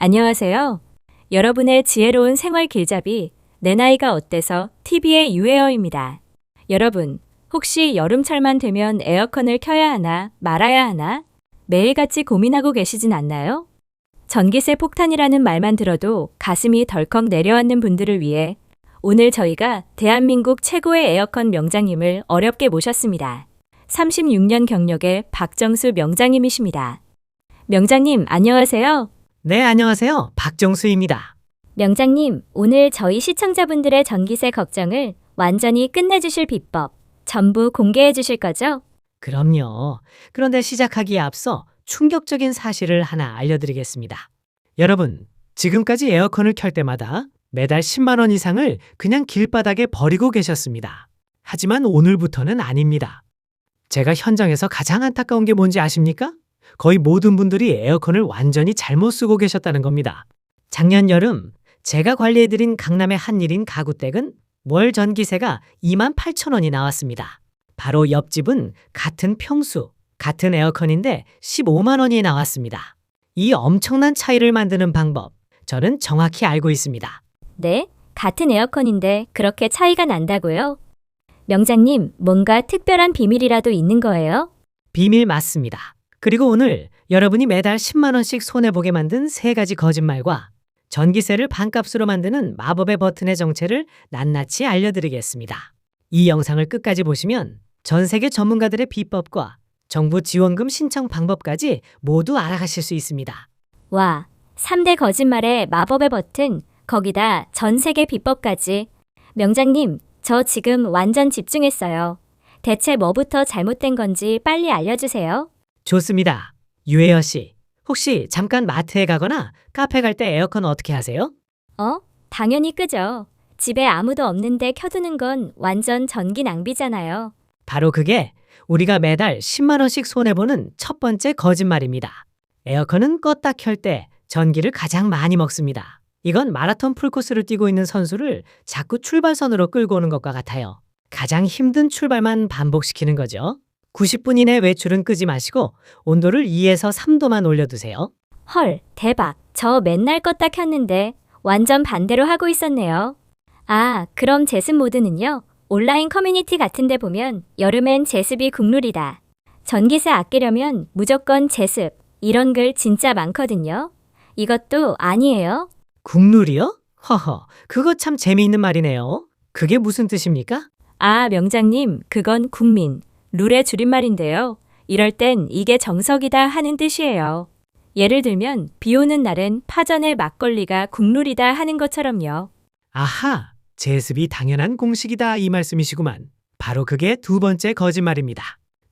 안녕하세요. 여러분의 지혜로운 생활 길잡이 내 나이가 어때서 TV의 유에어입니다. 여러분, 혹시 여름철만 되면 에어컨을 켜야 하나 말아야 하나 매일같이 고민하고 계시진 않나요? 전기세 폭탄이라는 말만 들어도 가슴이 덜컥 내려앉는 분들을 위해 오늘 저희가 대한민국 최고의 에어컨 명장님을 어렵게 모셨습니다. 36년 경력의 박정수 명장님이십니다. 명장님, 안녕하세요. 네, 안녕하세요. 박정수입니다. 명장님, 오늘 저희 시청자분들의 전기세 걱정을 완전히 끝내주실 비법 전부 공개해 주실 거죠? 그럼요. 그런데 시작하기에 앞서 충격적인 사실을 하나 알려드리겠습니다. 여러분, 지금까지 에어컨을 켤 때마다 매달 10만 원 이상을 그냥 길바닥에 버리고 계셨습니다. 하지만 오늘부터는 아닙니다. 제가 현장에서 가장 안타까운 게 뭔지 아십니까? 거의 모든 분들이 에어컨을 완전히 잘못 쓰고 계셨다는 겁니다. 작년 여름 제가 관리해드린 강남의 한일인 가구댁은 월 전기세가 2만 8천 원이 나왔습니다. 바로 옆집은 같은 평수, 같은 에어컨인데 15만 원이 나왔습니다. 이 엄청난 차이를 만드는 방법, 저는 정확히 알고 있습니다. 네, 같은 에어컨인데 그렇게 차이가 난다고요? 명장님, 뭔가 특별한 비밀이라도 있는 거예요? 비밀 맞습니다. 그리고 오늘 여러분이 매달 10만 원씩 손해보게 만든 세 가지 거짓말과 전기세를 반값으로 만드는 마법의 버튼의 정체를 낱낱이 알려드리겠습니다. 이 영상을 끝까지 보시면 전 세계 전문가들의 비법과 정부 지원금 신청 방법까지 모두 알아가실 수 있습니다. 와, 3대 거짓말의 마법의 버튼, 거기다 전 세계 비법까지. 명장님, 저 지금 완전 집중했어요. 대체 뭐부터 잘못된 건지 빨리 알려주세요. 좋습니다. 유혜여 씨, 혹시 잠깐 마트에 가거나 카페 갈 때 에어컨 어떻게 하세요? 어? 당연히 끄죠. 집에 아무도 없는데 켜두는 건 완전 전기 낭비잖아요. 바로 그게 우리가 매달 10만 원씩 손해보는 첫 번째 거짓말입니다. 에어컨은 껐다 켤 때 전기를 가장 많이 먹습니다. 이건 마라톤 풀코스를 뛰고 있는 선수를 자꾸 출발선으로 끌고 오는 것과 같아요. 가장 힘든 출발만 반복시키는 거죠. 90분 이내 외출은 끄지 마시고 온도를 2에서 3도만 올려두세요. 헐, 대박. 저 맨날 껐다 켰는데 완전 반대로 하고 있었네요. 아, 그럼 제습 모드는요? 온라인 커뮤니티 같은 데 보면 여름엔 제습이 국룰이다. 전기세 아끼려면 무조건 제습. 이런 글 진짜 많거든요. 이것도 아니에요? 국룰이요? 허허, 그거 참 재미있는 말이네요. 그게 무슨 뜻입니까? 아, 명장님, 그건 국민. 룰의 줄임말인데요. 이럴 땐 이게 정석이다 하는 뜻이에요. 예를 들면 비 오는 날엔 파전에 막걸리가 국룰이다 하는 것처럼요. 아하, 제습이 당연한 공식이다 이 말씀이시구만. 바로 그게 두 번째 거짓말입니다.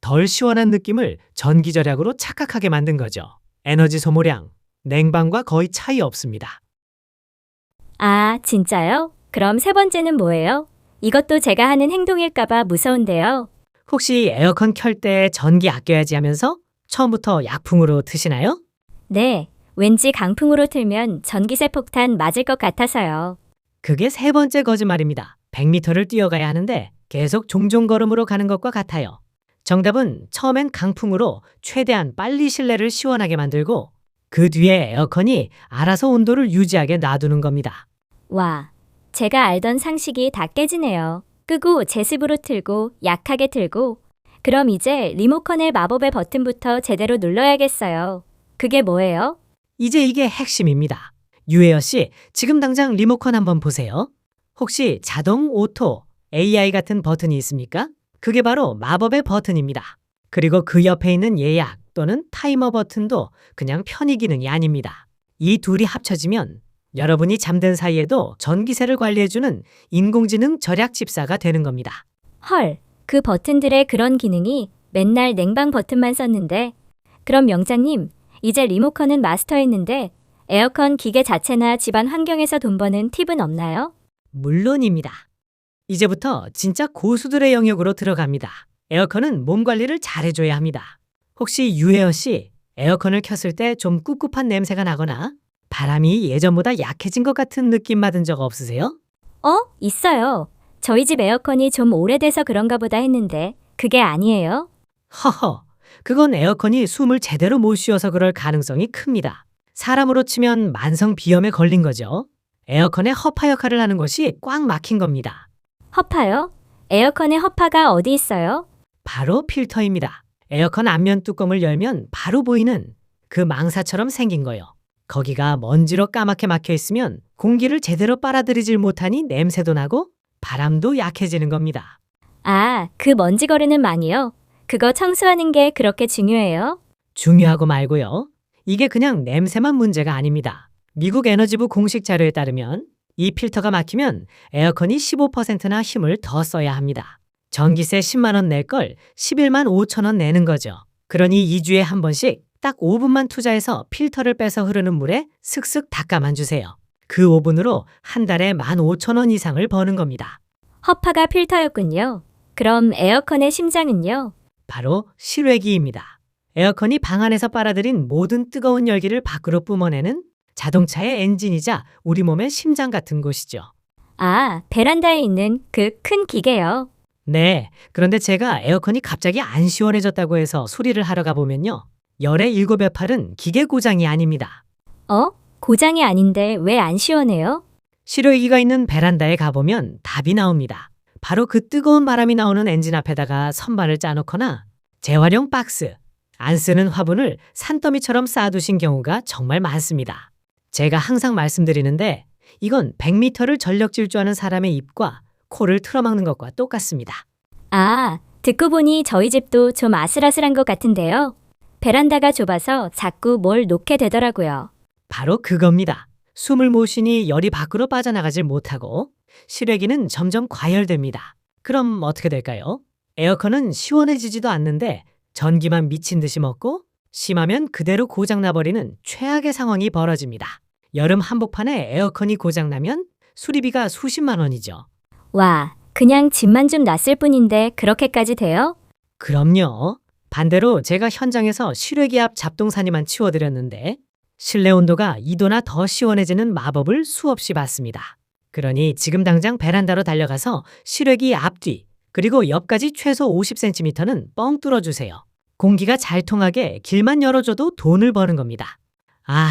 덜 시원한 느낌을 전기 절약으로 착각하게 만든 거죠. 에너지 소모량, 냉방과 거의 차이 없습니다. 아, 진짜요? 그럼 세 번째는 뭐예요? 이것도 제가 하는 행동일까봐 무서운데요. 혹시 에어컨 켤 때 전기 아껴야지 하면서 처음부터 약풍으로 트시나요? 네, 왠지 강풍으로 틀면 전기세 폭탄 맞을 것 같아서요. 그게 세 번째 거짓말입니다. 100m를 뛰어가야 하는데 계속 종종 걸음으로 가는 것과 같아요. 정답은 처음엔 강풍으로 최대한 빨리 실내를 시원하게 만들고 그 뒤에 에어컨이 알아서 온도를 유지하게 놔두는 겁니다. 와, 제가 알던 상식이 다 깨지네요. 끄고 제습으로 틀고 약하게 틀고 그럼 이제 리모컨의 마법의 버튼부터 제대로 눌러야겠어요. 그게 뭐예요? 이제 이게 핵심입니다. 유혜여 씨, 지금 당장 리모컨 한번 보세요. 혹시 자동, 오토, AI 같은 버튼이 있습니까? 그게 바로 마법의 버튼입니다. 그리고 그 옆에 있는 예약 또는 타이머 버튼도 그냥 편의 기능이 아닙니다. 이 둘이 합쳐지면 여러분이 잠든 사이에도 전기세를 관리해주는 인공지능 절약 집사가 되는 겁니다. 헐, 그 버튼들의 그런 기능이 맨날 냉방 버튼만 썼는데 그럼 명장님, 이제 리모컨은 마스터했는데 에어컨 기계 자체나 집안 환경에서 돈 버는 팁은 없나요? 물론입니다. 이제부터 진짜 고수들의 영역으로 들어갑니다. 에어컨은 몸 관리를 잘해줘야 합니다. 혹시 유혜어 씨, 에어컨을 켰을 때 좀 꿉꿉한 냄새가 나거나 바람이 예전보다 약해진 것 같은 느낌 받은 적 없으세요? 어? 있어요. 저희 집 에어컨이 좀 오래돼서 그런가 보다 했는데 그게 아니에요? 허허, 그건 에어컨이 숨을 제대로 못 쉬어서 그럴 가능성이 큽니다. 사람으로 치면 만성 비염에 걸린 거죠. 에어컨의 허파 역할을 하는 것이 꽉 막힌 겁니다. 허파요? 에어컨의 허파가 어디 있어요? 바로 필터입니다. 에어컨 앞면 뚜껑을 열면 바로 보이는 그 망사처럼 생긴 거요. 거기가 먼지로 까맣게 막혀 있으면 공기를 제대로 빨아들이질 못하니 냄새도 나고 바람도 약해지는 겁니다. 아, 그 먼지 거르는 망이요? 그거 청소하는 게 그렇게 중요해요? 중요하고 말고요. 이게 그냥 냄새만 문제가 아닙니다. 미국 에너지부 공식 자료에 따르면 이 필터가 막히면 에어컨이 15%나 힘을 더 써야 합니다. 전기세 10만 원 낼 걸 11만 5천 원 내는 거죠. 그러니 2주에 한 번씩 딱 5분만 투자해서 필터를 빼서 흐르는 물에 슥슥 닦아만 주세요. 그 5분으로 한 달에 1만 5천 원 이상을 버는 겁니다. 허파가 필터였군요. 그럼 에어컨의 심장은요? 바로 실외기입니다. 에어컨이 방 안에서 빨아들인 모든 뜨거운 열기를 밖으로 뿜어내는 자동차의 엔진이자 우리 몸의 심장 같은 곳이죠. 아, 베란다에 있는 그 큰 기계요. 네. 그런데 제가 에어컨이 갑자기 안 시원해졌다고 해서 수리를 하러 가보면요. 열의 일곱의 팔은 기계 고장이 아닙니다. 어? 고장이 아닌데 왜 안 시원해요? 실외기가 있는 베란다에 가보면 답이 나옵니다. 바로 그 뜨거운 바람이 나오는 엔진 앞에다가 선반을 짜놓거나 재활용 박스, 안 쓰는 화분을 산더미처럼 쌓아두신 경우가 정말 많습니다. 제가 항상 말씀드리는데 이건 100m를 전력 질주하는 사람의 입과 코를 틀어막는 것과 똑같습니다. 아, 듣고 보니 저희 집도 좀 아슬아슬한 것 같은데요. 베란다가 좁아서 자꾸 뭘 놓게 되더라고요. 바로 그겁니다. 숨을 못 쉬니 열이 밖으로 빠져나가질 못하고 실외기는 점점 과열됩니다. 그럼 어떻게 될까요? 에어컨은 시원해지지도 않는데 전기만 미친 듯이 먹고 심하면 그대로 고장나버리는 최악의 상황이 벌어집니다. 여름 한복판에 에어컨이 고장나면 수리비가 수십만 원이죠. 와, 그냥 집만 좀 났을 뿐인데 그렇게까지 돼요? 그럼요. 반대로 제가 현장에서 실외기 앞 잡동사니만 치워드렸는데 실내 온도가 2도나 더 시원해지는 마법을 수없이 봤습니다. 그러니 지금 당장 베란다로 달려가서 실외기 앞뒤 그리고 옆까지 최소 50cm는 뻥 뚫어주세요. 공기가 잘 통하게 길만 열어줘도 돈을 버는 겁니다. 아,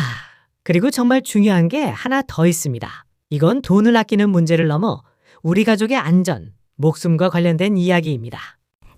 그리고 정말 중요한 게 하나 더 있습니다. 이건 돈을 아끼는 문제를 넘어 우리 가족의 안전, 목숨과 관련된 이야기입니다.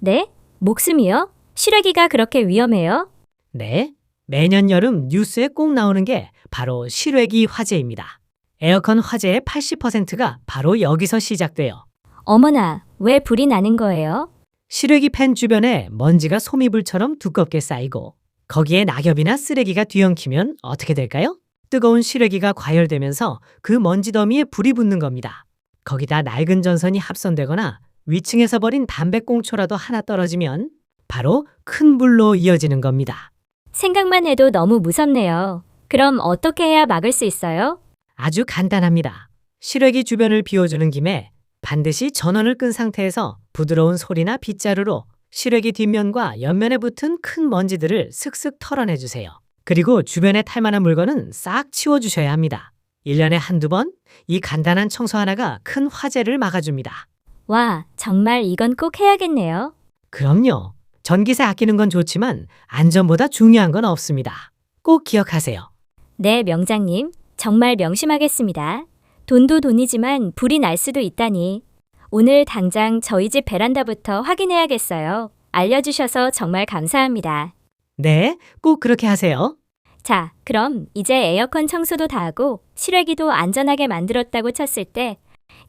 네? 목숨이요? 실외기가 그렇게 위험해요? 네, 매년 여름 뉴스에 꼭 나오는 게 바로 실외기 화재입니다. 에어컨 화재의 80%가 바로 여기서 시작돼요. 어머나, 왜 불이 나는 거예요? 실외기 팬 주변에 먼지가 소미불처럼 두껍게 쌓이고 거기에 낙엽이나 쓰레기가 뒤엉키면 어떻게 될까요? 뜨거운 실외기가 과열되면서 그 먼지 더미에 불이 붙는 겁니다. 거기다 낡은 전선이 합선되거나 위층에서 버린 담배꽁초라도 하나 떨어지면 바로 큰 불로 이어지는 겁니다. 생각만 해도 너무 무섭네요. 그럼 어떻게 해야 막을 수 있어요? 아주 간단합니다. 실외기 주변을 비워주는 김에 반드시 전원을 끈 상태에서 부드러운 소리나 빗자루로 실외기 뒷면과 옆면에 붙은 큰 먼지들을 슥슥 털어내 주세요. 그리고 주변에 탈만한 물건은 싹 치워주셔야 합니다. 1년에 한두 번 이 간단한 청소 하나가 큰 화재를 막아줍니다. 와, 정말 이건 꼭 해야겠네요. 그럼요. 전기세 아끼는 건 좋지만 안전보다 중요한 건 없습니다. 꼭 기억하세요. 네, 명장님. 정말 명심하겠습니다. 돈도 돈이지만 불이 날 수도 있다니. 오늘 당장 저희 집 베란다부터 확인해야겠어요. 알려주셔서 정말 감사합니다. 네, 꼭 그렇게 하세요. 자, 그럼 이제 에어컨 청소도 다 하고 실외기도 안전하게 만들었다고 쳤을 때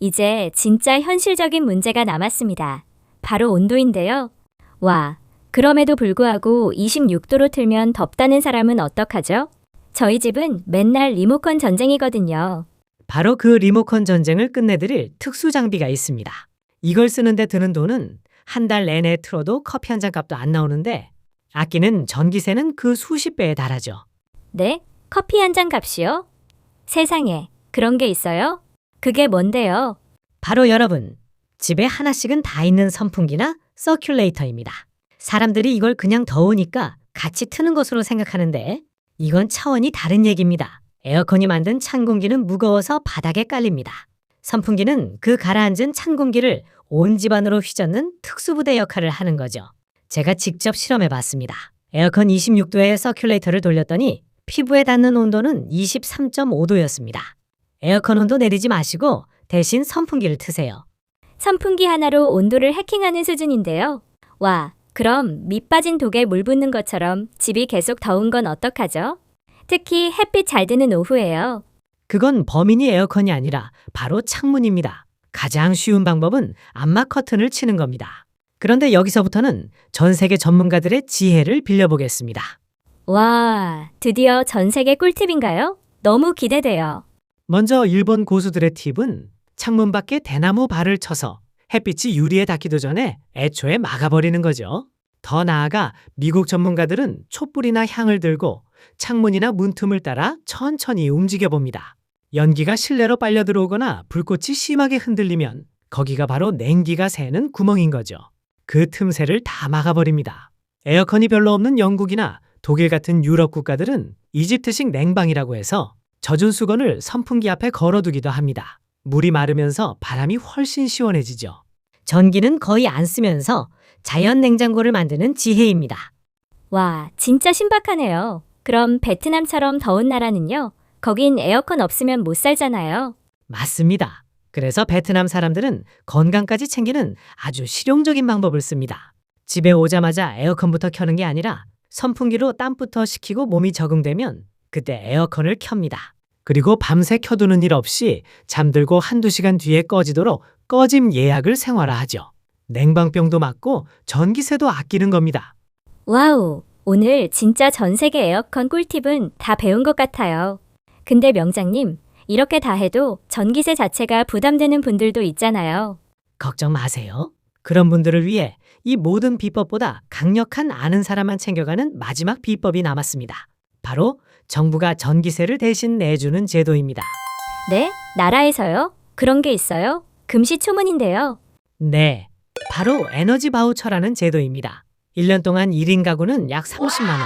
이제 진짜 현실적인 문제가 남았습니다. 바로 온도인데요. 와, 그럼에도 불구하고 26도로 틀면 덥다는 사람은 어떡하죠? 저희 집은 맨날 리모컨 전쟁이거든요. 바로 그 리모컨 전쟁을 끝내드릴 특수 장비가 있습니다. 이걸 쓰는데 드는 돈은 한 달 내내 틀어도 커피 한 잔 값도 안 나오는데 아끼는 전기세는 그 수십 배에 달하죠. 네? 커피 한 잔 값이요? 세상에, 그런 게 있어요? 그게 뭔데요? 바로 여러분, 집에 하나씩은 다 있는 선풍기나 서큘레이터입니다. 사람들이 이걸 그냥 더우니까 같이 트는 것으로 생각하는데 이건 차원이 다른 얘기입니다. 에어컨이 만든 찬 공기는 무거워서 바닥에 깔립니다. 선풍기는 그 가라앉은 찬 공기를 온 집안으로 휘젓는 특수부대 역할을 하는 거죠. 제가 직접 실험해 봤습니다. 에어컨 26도의 서큘레이터를 돌렸더니 피부에 닿는 온도는 23.5도였습니다. 에어컨 온도 내리지 마시고 대신 선풍기를 트세요. 선풍기 하나로 온도를 해킹하는 수준인데요. 와, 그럼 밑 빠진 독에 물 붓는 것처럼 집이 계속 더운 건 어떡하죠? 특히 햇빛 잘 드는 오후에요. 그건 범인이 에어컨이 아니라 바로 창문입니다. 가장 쉬운 방법은 암막 커튼을 치는 겁니다. 그런데 여기서부터는 전 세계 전문가들의 지혜를 빌려보겠습니다. 와, 드디어 전 세계 꿀팁인가요? 너무 기대돼요. 먼저 일본 고수들의 팁은 창문 밖에 대나무 발을 쳐서 햇빛이 유리에 닿기도 전에 애초에 막아버리는 거죠. 더 나아가 미국 전문가들은 촛불이나 향을 들고 창문이나 문틈을 따라 천천히 움직여 봅니다. 연기가 실내로 빨려 들어오거나 불꽃이 심하게 흔들리면 거기가 바로 냉기가 새는 구멍인 거죠. 그 틈새를 다 막아버립니다. 에어컨이 별로 없는 영국이나 독일 같은 유럽 국가들은 이집트식 냉방이라고 해서 젖은 수건을 선풍기 앞에 걸어두기도 합니다. 물이 마르면서 바람이 훨씬 시원해지죠. 전기는 거의 안 쓰면서 자연 냉장고를 만드는 지혜입니다. 와, 진짜 신박하네요. 그럼 베트남처럼 더운 나라는요? 거긴 에어컨 없으면 못 살잖아요. 맞습니다. 그래서 베트남 사람들은 건강까지 챙기는 아주 실용적인 방법을 씁니다. 집에 오자마자 에어컨부터 켜는 게 아니라 선풍기로 땀부터 식히고 몸이 적응되면 그때 에어컨을 켭니다. 그리고 밤새 켜두는 일 없이 잠들고 한두 시간 뒤에 꺼지도록 꺼짐 예약을 생활화하죠. 냉방병도 막고 전기세도 아끼는 겁니다. 와우, 오늘 진짜 전 세계 에어컨 꿀팁은 다 배운 것 같아요. 근데 명장님, 이렇게 다 해도 전기세 자체가 부담되는 분들도 있잖아요. 걱정 마세요. 그런 분들을 위해 이 모든 비법보다 강력한 아는 사람만 챙겨가는 마지막 비법이 남았습니다. 바로 정부가 전기세를 대신 내주는 제도입니다. 네? 나라에서요? 그런 게 있어요? 금시초문인데요. 네, 바로 에너지 바우처라는 제도입니다. 1년 동안 1인 가구는 약 30만 원,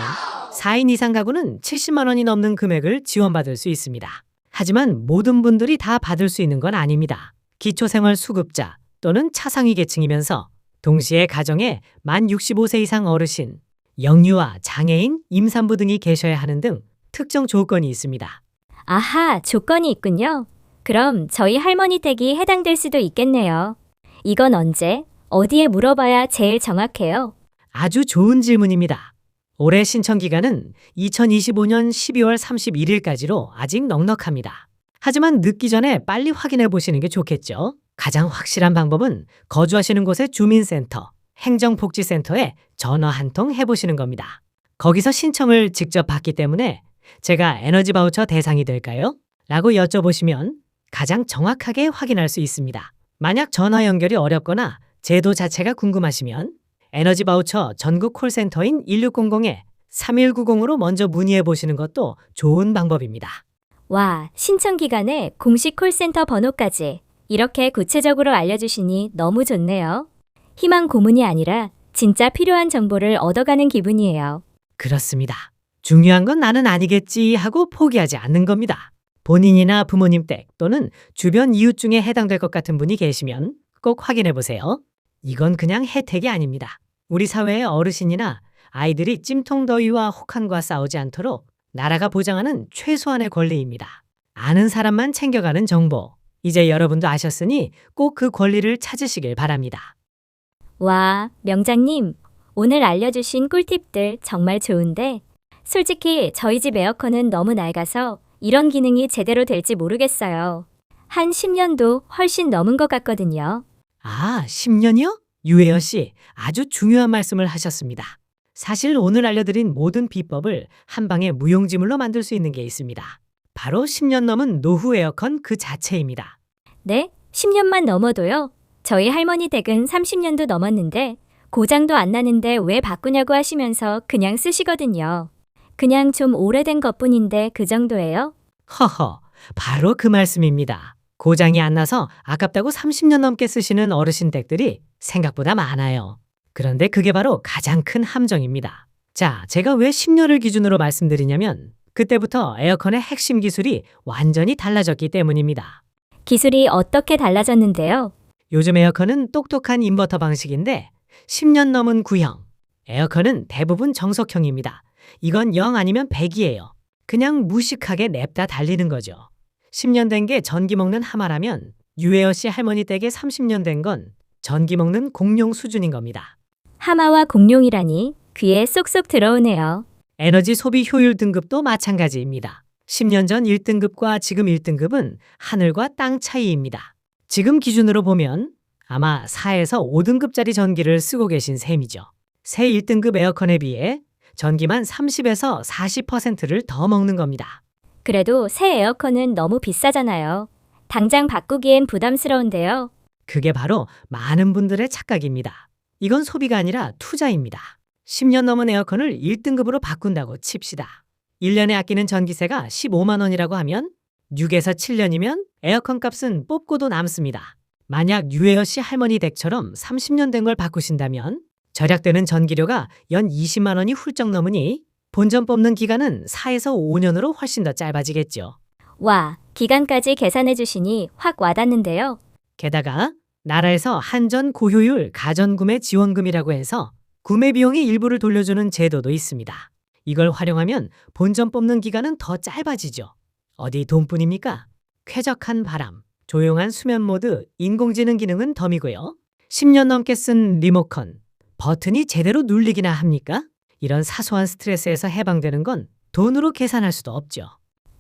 4인 이상 가구는 70만 원이 넘는 금액을 지원받을 수 있습니다. 하지만 모든 분들이 다 받을 수 있는 건 아닙니다. 기초생활 수급자 또는 차상위 계층이면서 동시에 가정에 만 65세 이상 어르신, 영유아, 장애인, 임산부 등이 계셔야 하는 등 특정 조건이 있습니다. 아하, 조건이 있군요. 그럼 저희 할머니 댁이 해당될 수도 있겠네요. 이건 언제, 어디에 물어봐야 제일 정확해요? 아주 좋은 질문입니다. 올해 신청 기간은 2025년 12월 31일까지로 아직 넉넉합니다. 하지만 늦기 전에 빨리 확인해 보시는 게 좋겠죠. 가장 확실한 방법은 거주하시는 곳의 주민센터, 행정복지센터에 전화 한 통 해보시는 겁니다. 거기서 신청을 직접 받기 때문에 제가 에너지 바우처 대상이 될까요? 라고 여쭤보시면 가장 정확하게 확인할 수 있습니다. 만약 전화 연결이 어렵거나 제도 자체가 궁금하시면 에너지 바우처 전국 콜센터인 1600에 3190으로 먼저 문의해 보시는 것도 좋은 방법입니다. 와, 신청 기간에 공식 콜센터 번호까지 이렇게 구체적으로 알려주시니 너무 좋네요. 희망 고문이 아니라 진짜 필요한 정보를 얻어가는 기분이에요. 그렇습니다. 중요한 건 나는 아니겠지 하고 포기하지 않는 겁니다. 본인이나 부모님 댁 또는 주변 이웃 중에 해당될 것 같은 분이 계시면 꼭 확인해 보세요. 이건 그냥 혜택이 아닙니다. 우리 사회의 어르신이나 아이들이 찜통더위와 혹한과 싸우지 않도록 나라가 보장하는 최소한의 권리입니다. 아는 사람만 챙겨가는 정보. 이제 여러분도 아셨으니 꼭 그 권리를 찾으시길 바랍니다. 와, 명장님, 오늘 알려주신 꿀팁들 정말 좋은데, 솔직히 저희 집 에어컨은 너무 낡아서 이런 기능이 제대로 될지 모르겠어요. 한 10년도 훨씬 넘은 것 같거든요. 아, 10년이요? 유혜연 씨, 아주 중요한 말씀을 하셨습니다. 사실 오늘 알려드린 모든 비법을 한 방에 무용지물로 만들 수 있는 게 있습니다. 바로 10년 넘은 노후 에어컨 그 자체입니다. 네? 10년만 넘어도요? 저희 할머니 댁은 30년도 넘었는데, 고장도 안 나는데 왜 바꾸냐고 하시면서 그냥 쓰시거든요. 그냥 좀 오래된 것 뿐인데 그 정도예요? 허허, 바로 그 말씀입니다. 고장이 안 나서 아깝다고 30년 넘게 쓰시는 어르신 댁들이 생각보다 많아요. 그런데 그게 바로 가장 큰 함정입니다. 자, 제가 왜 10년을 기준으로 말씀드리냐면 그때부터 에어컨의 핵심 기술이 완전히 달라졌기 때문입니다. 기술이 어떻게 달라졌는데요? 요즘 에어컨은 똑똑한 인버터 방식인데 10년 넘은 구형. 에어컨은 대부분 정석형입니다. 이건 0 아니면 100이에요. 그냥 무식하게 냅다 달리는 거죠. 10년 된 게 전기 먹는 하마라면 유에어 씨 할머니 댁에 30년 된 건 전기 먹는 공룡 수준인 겁니다. 하마와 공룡이라니 귀에 쏙쏙 들어오네요. 에너지 소비 효율 등급도 마찬가지입니다. 10년 전 1등급과 지금 1등급은 하늘과 땅 차이입니다. 지금 기준으로 보면 아마 4에서 5등급짜리 전기를 쓰고 계신 셈이죠. 새 1등급 에어컨에 비해 전기만 30에서 40%를 더 먹는 겁니다. 그래도 새 에어컨은 너무 비싸잖아요. 당장 바꾸기엔 부담스러운데요. 그게 바로 많은 분들의 착각입니다. 이건 소비가 아니라 투자입니다. 10년 넘은 에어컨을 1등급으로 바꾼다고 칩시다. 1년에 아끼는 전기세가 15만 원이라고 하면 6에서 7년이면 에어컨 값은 뽑고도 남습니다. 만약 유에어 씨 할머니 댁처럼 30년 된 걸 바꾸신다면 절약되는 전기료가 연 20만 원이 훌쩍 넘으니 본전 뽑는 기간은 4에서 5년으로 훨씬 더 짧아지겠죠. 와, 기간까지 계산해 주시니 확 와닿는데요. 게다가 나라에서 한전 고효율 가전구매 지원금이라고 해서 구매 비용의 일부를 돌려주는 제도도 있습니다. 이걸 활용하면 본전 뽑는 기간은 더 짧아지죠. 어디 돈뿐입니까? 쾌적한 바람, 조용한 수면 모드, 인공지능 기능은 덤이고요. 10년 넘게 쓴 리모컨, 버튼이 제대로 눌리기나 합니까? 이런 사소한 스트레스에서 해방되는 건 돈으로 계산할 수도 없죠.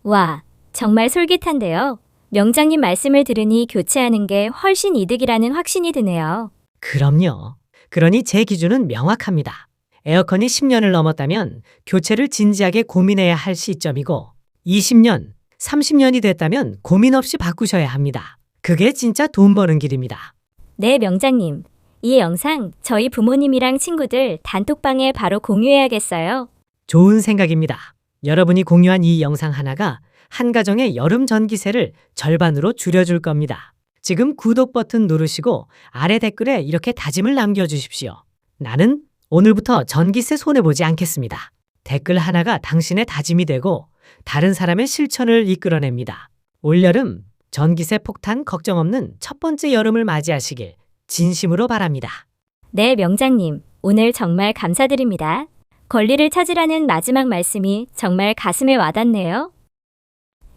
와, 정말 솔깃한데요. 명장님 말씀을 들으니 교체하는 게 훨씬 이득이라는 확신이 드네요. 그럼요. 그러니 제 기준은 명확합니다. 에어컨이 10년을 넘었다면 교체를 진지하게 고민해야 할 시점이고 20년, 30년이 됐다면 고민 없이 바꾸셔야 합니다. 그게 진짜 돈 버는 길입니다. 네, 명장님. 이 영상 저희 부모님이랑 친구들 단톡방에 바로 공유해야겠어요. 좋은 생각입니다. 여러분이 공유한 이 영상 하나가 한 가정의 여름 전기세를 절반으로 줄여줄 겁니다. 지금 구독 버튼 누르시고 아래 댓글에 이렇게 다짐을 남겨주십시오. 나는 오늘부터 전기세 손해보지 않겠습니다. 댓글 하나가 당신의 다짐이 되고 다른 사람의 실천을 이끌어냅니다. 올여름 전기세 폭탄 걱정 없는 첫 번째 여름을 맞이하시길 진심으로 바랍니다. 네, 명장님. 오늘 정말 감사드립니다. 권리를 찾으라는 마지막 말씀이 정말 가슴에 와닿네요.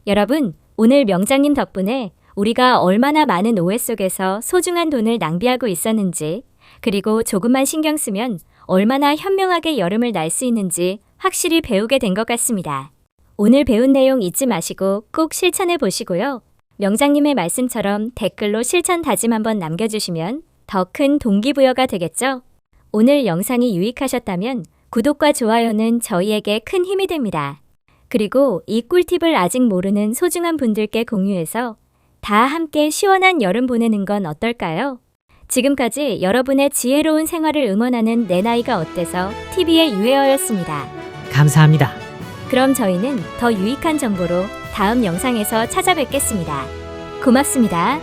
여러분, 오늘 명장님 덕분에 우리가 얼마나 많은 오해 속에서 소중한 돈을 낭비하고 있었는지, 그리고 조금만 신경 쓰면 얼마나 현명하게 여름을 날 수 있는지 확실히 배우게 된 것 같습니다. 오늘 배운 내용 잊지 마시고 꼭 실천해 보시고요. 명장님의 말씀처럼 댓글로 실천 다짐 한번 남겨주시면 더 큰 동기부여가 되겠죠? 오늘 영상이 유익하셨다면 구독과 좋아요는 저희에게 큰 힘이 됩니다. 그리고 이 꿀팁을 아직 모르는 소중한 분들께 공유해서 다 함께 시원한 여름 보내는 건 어떨까요? 지금까지 여러분의 지혜로운 생활을 응원하는 내 나이가 어때서 TV의 유혜어였습니다. 감사합니다. 그럼 저희는 더 유익한 정보로 다음 영상에서 찾아뵙겠습니다. 고맙습니다.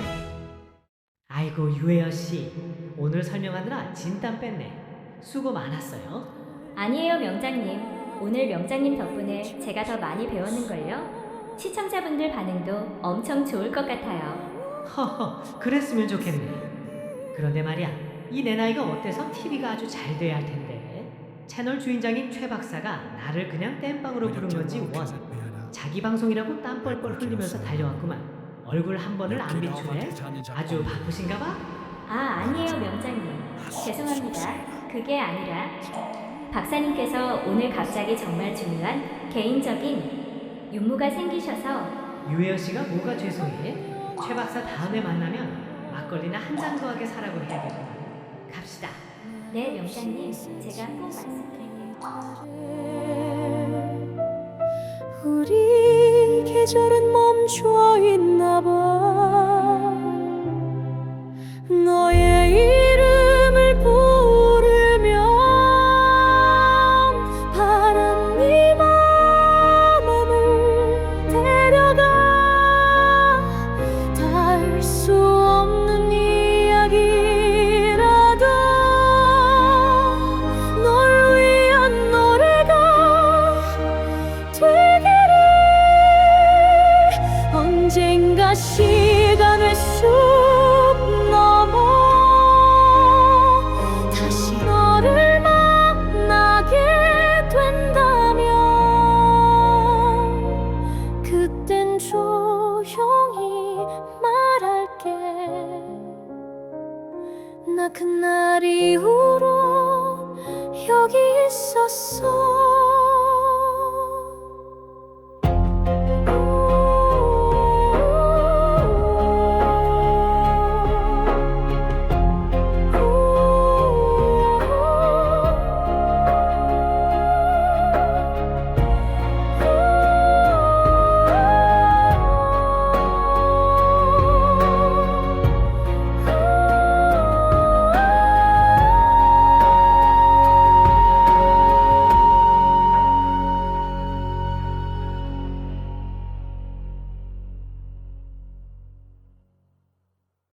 아이고 유혜연 씨 오늘 설명하느라 진땀 뺐네. 수고 많았어요. 아니에요, 명장님. 오늘 명장님 덕분에 제가 더 많이 배웠는걸요? 시청자분들 반응도 엄청 좋을 것 같아요. 허허 그랬으면 좋겠네. 그런데 말이야 이 내 나이가 어때서 TV가 아주 잘 돼야 할 텐데 채널 주인장인 최 박사가 나를 그냥 땜빵으로 부른 건지 원 자기 방송이라고 땀 뻘뻘 흘리면서 달려왔구만. 얼굴 한 번을 안 비추네. 아주 바쁘신가 봐. 아, 아니에요, 명장님. 죄송합니다. 그게 아니라 박사님께서 오늘 갑자기 정말 중요한 개인적인 윤무가 생기셔서 유혜연 씨가 뭐가 죄송해? 최 박사 다음에 만나면 막걸리나 한 잔 더 하게 사라고 해야겠구만. 갑시다. 네, 명장님. 제가 꼭 말씀드릴게요. 우리 계절은 멈춰 있나 봐. 너의 있었어